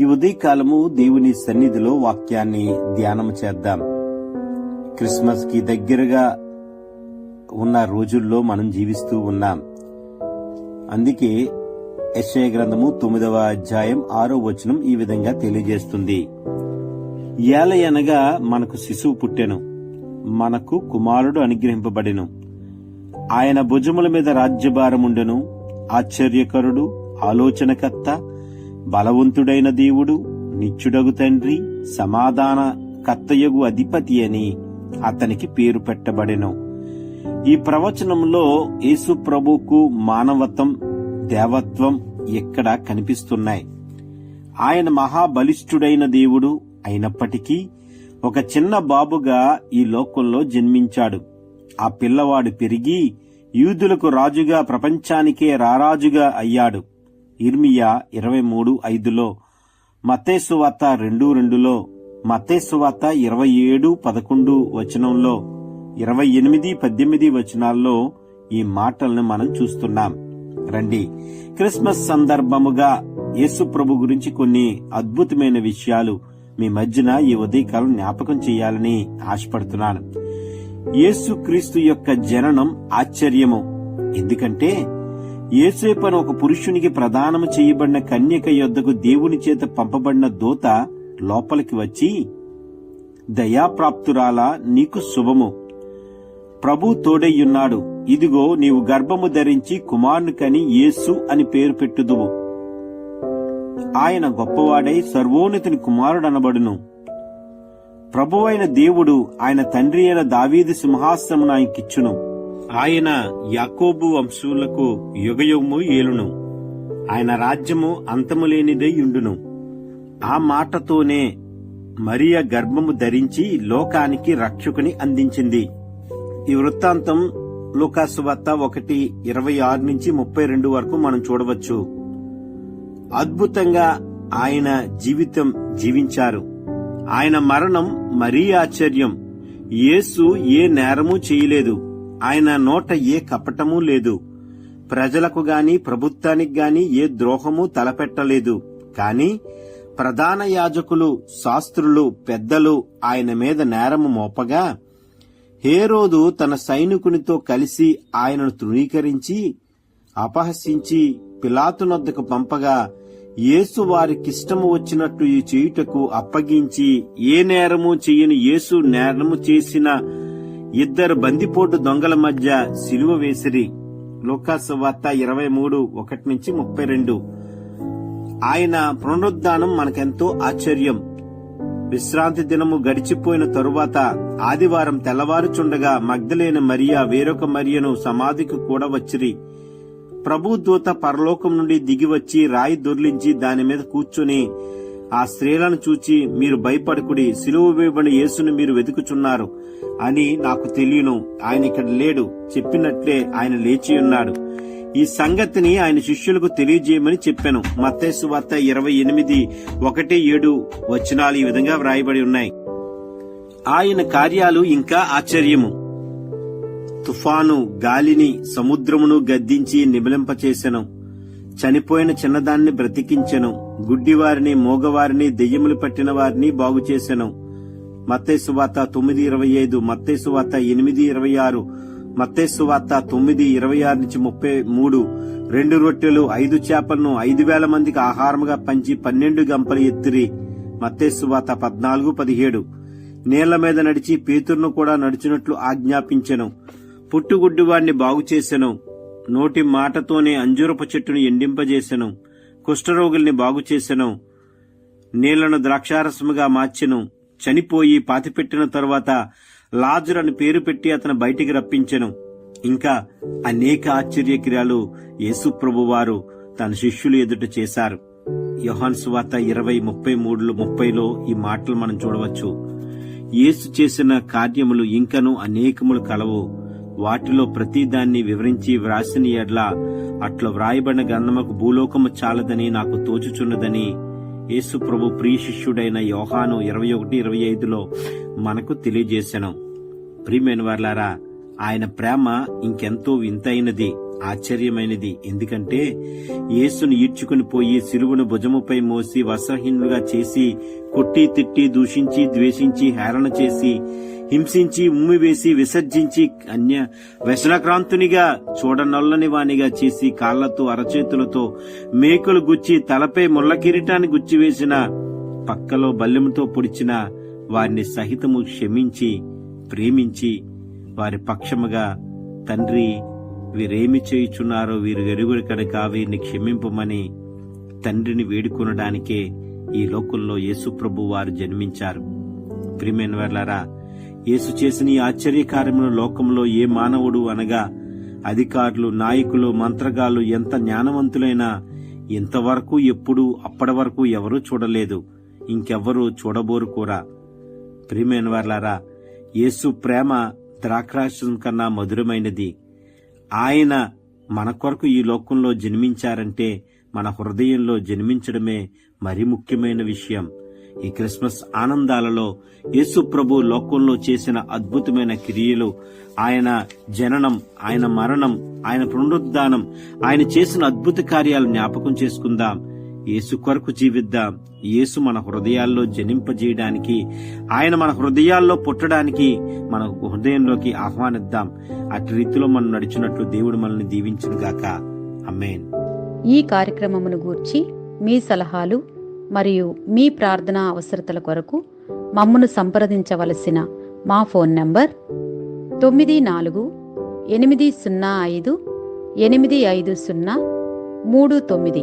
ఈ ఉదయకాలము దేవుని సన్నిధిలో వాక్యాన్ని ధ్యానం చేద్దాం. క్రిస్మస్కి దగ్గరగా ఉన్న రోజుల్లో మనం జీవిస్తూ ఉన్నాం. అందుకే యశయ గ్రంథము తొమ్మిదవ అధ్యాయం ఆరో వచనం ఈ విధంగా తెలియజేస్తుంది. ఏలయనగా మనకు శిశువు పుట్టెను. మనకు కుమారుడు అనుగ్రహింపబడెను. ఆయన భుజముల మీద రాజ్యభారముండెను. ఆశ్చర్యకరుడు ఆలోచనకర్త బలవంతుడైన దేవుడు నిత్యుడగు తండ్రి సమాధాన కర్తయగు అధిపతి అని అతనికి పేరు పెట్టబడెను. ఈ ప్రవచనంలో యేసు ప్రభుకు మానవత్వం దేవత్వం ఎక్కడ కనిపిస్తున్నాయి. ఆయన మహాబలిష్ఠుడైన దేవుడు అయినప్పటికీ ఒక చిన్న బాబుగా ఈ లోకంలో జన్మించాడు. ఆ పిల్లవాడు పెరిగి యూదులకు రాజుగా ప్రపంచానికే రారాజుగా అయ్యాడు. ఇర్మియా ఇరవై మూడు ఐదులో మత్తేసువార్త రెండు రెండులో మత్తేసు వార్త ఇరవై ఏడు పదకొండు వచనంలో ఇరవై ఎనిమిది పద్దెనిమిది వచనాల్లో ఈ మాటలను మనం చూస్తున్నాం. రండి. క్రిస్మస్ సందర్భముగా యేసు ప్రభు గురించి కొన్ని అద్భుతమైన విషయాలు మీ మధ్యన ఈ ఉదయకాలం జ్ఞాపకం చేయాలని ఆశపడుతున్నాను. యేసు క్రీస్తు యొక్క జననం ఆశ్చర్యము. ఎందుకంటే యేసేపు ఒక పురుషునికి ప్రదానము చేయబడిన కన్యక యొద్దకు దేవుని చేత పంపబడిన దూత లోపలికి వచ్చి దయాప్రాప్తురాలా నీకు శుభము. ప్రభు తోడయ్యున్నాడు. ఇదిగో నీవు గర్భము ధరించి కుమారుని కని యేసు అని పేరు పెట్టుదువు. ఆయన గొప్పవాడై సర్వోన్నతిని కుమారుడనబడును. ప్రభువైన దేవుడు ఆయన తండ్రి అయిన దావీది సింహాసనము నాయకిచ్చును ఆయన యాకోబు వంశులకు యుగయుగము ఏలును. ఆయన రాజ్యము అంతము లేనిదే యుండును. ఆ మాటతోనే మరియ గర్భము ధరించి లోకానికి రక్షకుని అందించింది. ఈ వృత్తాంతం లూకాసు వార్త ఒకటి ఇరవై ఆరు నుంచి ముప్పై రెండు వరకు మనం చూడవచ్చు. అద్భుతంగా ఆయన జీవితం జీవించారు. ఆయన మరణం మరీ ఆశ్చర్యం. యేసు ఏ నేరము చేయలేదు. ఆయన నోట ఏ కపటమూ లేదు. ప్రజలకు గాని ప్రభుత్వానికి గాని ఏ ద్రోహము తలపెట్టలేదు. కాని ప్రధాన యాజకులు శాస్త్రులు పెద్దలు ఆయన మీద నేరము మోపగా హేరోదు తన సైనికునితో కలిసి ఆయనను తృణీకరించి అపహసించి పిలాతునొద్దకు పంపగా యేసు వారికిష్టము వచ్చినట్టు ఈ చేయుటకు అప్పగించి ఏ నేరము చేయని యేసు నేరము చేసిన ఇద్దరు బందిపోటు దొంగల మధ్య సిలువ వేసిరి. లోకాసు వార్త ఇరవై మూడు ఒకటి నుంచి ముప్పై రెండు. ఆయన పునరుద్ధానం మనకెంతో ఆశ్చర్యం. విశ్రాంతి దినము గడిచిపోయిన తరువాత ఆదివారం తెల్లవారుచుండగా మగ్ధలేని మరియా వేరొక మరియను సమాధికి కూడా వచ్చిరి. ప్రభు దూత పరలోకం నుండి దిగివచ్చి రాయి దొర్లించి దాని మీద కూర్చుని ఆ స్త్రీలను చూచి మీరు భయపడకుడి సిలువ వేయబడిన యేసును మీరు వెతుకుచున్నారు. అని నాకు తెలియను. ఆయన ఇక్కడ లేడు. చెప్పినట్లే ఆయన లేచి ఉన్నాడు. ఈ సంగతిని ఆయన శిష్యులకు తెలియజేయమని చెప్పాను. మత్తేసు వార్త ఇరవై ఎనిమిది ఒకటి ఏడు వచనాలు ఈ విధంగా వ్రాయబడి ఉన్నాయి. ఆయన కార్యాలు ఇంకా ఆశ్చర్యము. తుఫాను గాలిని సముద్రమును గద్దించి నిబలింపచేసెను చనిపోయిన చిన్నదాన్ని బ్రతికించెను. గుడ్డివారిని మోగవారిని దెయ్యములు పట్టిన వారిని బాగు చేసెను మత్తేసు వార్త తొమ్మిది ఇరవై ఐదు మత్తేసు వార్త ఎనిమిది ఇరవై ఆరు మత్తేసు వార్త తొమ్మిది ఇరవై ఆరు నుంచి ముప్పై మూడు. రెండు రొట్టెలు ఐదు చేపలను ఐదు వేల మందికి ఆహారముగా పంచి పన్నెండు గంపలు ఎత్తిరి. మత్తేసు వార్త పద్నాలుగు పదిహేడు. నీళ్ళ మీద నడిచి పేతురును కూడా నడిచినట్లు ఆజ్ఞాపించెను. పుట్టుగుడ్డివాడిని బాగు చేసెను. నోటి మాటతోనే అంజూరపు చెట్టును ఎండింపజేసెను. కుష్ఠరోగుల్ని బాగు చేసెను. నీళ్ళను ద్రాక్షారసముగా మార్చెను. చనిపోయి పాతిపెట్టిన తరువాత లాజర్ అని పేరు పెట్టి అతను బయటికి రప్పించెను. ఇంకా అనేక ఆశ్చర్యక్రియలు యేసుప్రభు వారు తన శిష్యులు ఎదుట చేశారు. యోహాన్ సువార్త ఇరవై ముప్పై మూడులో ముప్పైలో ఈ మాటలు మనం చూడవచ్చు. యేసు చేసిన కార్యములు ఇంకను అనేకములు కలవు. వాటిలో ప్రతిదాన్ని వివరించి వ్రాసిన ఎడ్ల అట్లా వ్రాయబడిన గ్రంథముకు భూలోకము చాలదని నాకు తోచుచున్నదని యేసు ప్రభు ప్రియ శిష్యుడైన యోహాను ఇరవై ఒకటి ఇరవై ఐదులో మనకు తెలియజేశాను. ప్రియమైన వార్లారా ఆయన ప్రేమ ఇంకెంతో వింతైనది ఆశ్చర్యమైనది. ఎందుకంటే యేసును ఈడ్చుకుని పోయి సిలువను భుజముపై మోసి వసహీనులుగా చేసి కొట్టి తిట్టి దూషించి ద్వేషించి హేరణ చేసి హింసించి ఉమ్మివేసి విసర్జించి అన్య వ్యసనక్రాంతునిగా చూడనొల్లని వానిగా చేసి కాళ్ళతో అరచేతులతో మేకులు గుచ్చి తలపై ముళ్ళ కిరీటాన్ని గుచ్చివేసిన పక్కలో బల్లెముతో పొడిచిన వారిని సహితము క్షమించి ప్రేమించి వారి పక్షముగా తండ్రి వీరేమి చేయుచున్నారో వీరు ఎరుగురు కనుక వీరిని క్షమింపమని తండ్రిని వేడుకొనడానికే ఈ లోకంలో యేసుప్రభు వారు జన్మించారు. ప్రిమేన్ వాళ్ళారా యేసు చేసిన ఈ ఆశ్చర్యకార్యమును లోకంలో ఏ మానవుడు అనగా అధికారులు నాయకులు మంత్రగాళ్ళు ఎంత జ్ఞానవంతులైనా ఇంతవరకు ఎప్పుడు అప్పటి వరకు ఎవరూ చూడలేదు ఇంకెవ్వరూ చూడబోరు కూడా. ప్రియమైన వాళ్ళారా యేసు ప్రేమ ద్రాక్షారసం కన్నా మధురమైనది. ఆయన మన కొరకు ఈ లోకంలో జన్మించారంటే మన హృదయంలో జన్మించడమే మరి ముఖ్యమైన విషయం. ఈ క్రిస్మస్ ఆనందాలలో యేసు ప్రభు లోకంలో చేసిన అద్భుతమైన క్రియలు ఆయన జననం ఆయన మరణం ఆయన పునరుద్ధానం ఆయన చేసిన అద్భుత కార్యాలు జ్ఞాపకం చేసుకుందాం. యేసు కొరకు జీవిద్దాం. యేసు మన హృదయాల్లో జనింపజేయడానికి ఆయన మన హృదయాల్లో పుట్టడానికి మన హృదయంలోకి ఆహ్వానిద్దాం. అటు రీతిలో మనం నడిచినట్లు దేవుడు మనల్ని దీవించుగాక అమ్మేన్ ఈ కార్యక్రమమును గూర్చి మీ సలహాలు మరియు మీ ప్రార్థనా అవసరతల కొరకు మమ్మను సంప్రదించవలసిన మా ఫోన్ నంబర్ తొమ్మిది నాలుగు ఎనిమిది సున్నా ఐదు ఎనిమిది ఐదు సున్నా మూడు తొమ్మిది.